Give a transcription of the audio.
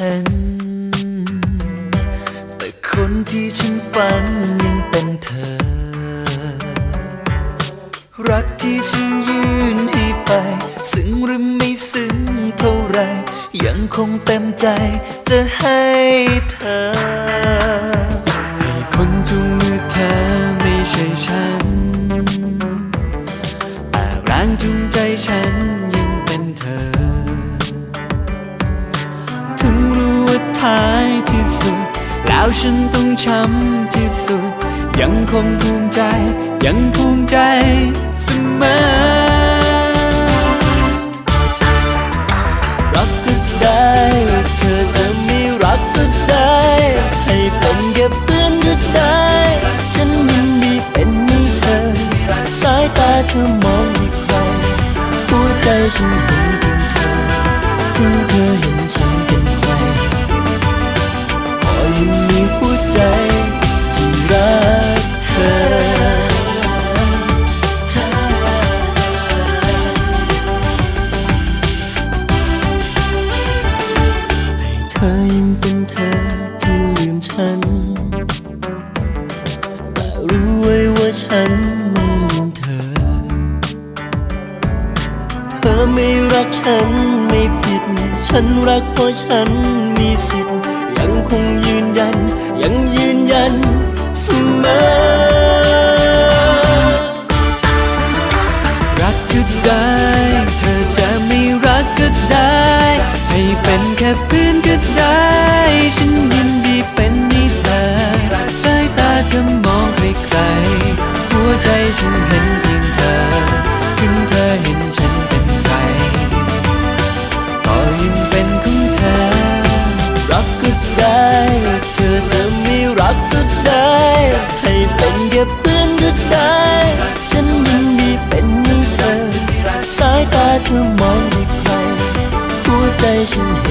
แต่คนที่ฉันฝันยังเป็นเธอ รักที่ฉันยืนให้ไป ซึ้งหรือไม่ซึ้งเท่าไร ยังคงเต็มใจจะให้เธอ ให้คนจูงมือเธอไม่ใช่ฉัน แต่แรงจูงใจฉันยังเป็นเธอ ถึง ท้ายที่สุด แล้วฉันต้องช้ำที่สุด ยังคงภูมิใจ ยังภูมิใจเสมอรักก็จะได้ เธอจะไม่รักก็ได้ให้เป็นแค่เพื่อนก็ได้ ฉันยินดีเป็นให้เธอ สายตาเธอมองไม่ใครหัวใจฉันเห็นเป็นเธอถึงเธอเห็นฉัน ธอยังเป็นเธอที่ลืมฉัน แต่รู้ไว้ว่าฉันไม่ลืมเธอ เธอไม่รักฉันไม่ผิด ฉันรักเพราะฉันมีสิทธิ์ ยังคงยืนยัน ยังยืนยันเสมอ แค่เพื่อนก็ได้ ฉันยินดีเป็นนิทานสายตาเธอมองใครใครหัวใจฉันเห็นเพียงเธอ ถึงเธอเห็นฉันเป็นใครก็ยังเป็นของเธอ รักก็ได้ เธอจะไม่รักก็ได้ ให้เป็นแค่เพื่อนก็ได้ ฉันยินดีเป็นนิทานสายตาเธอมองใครหัวใจฉัน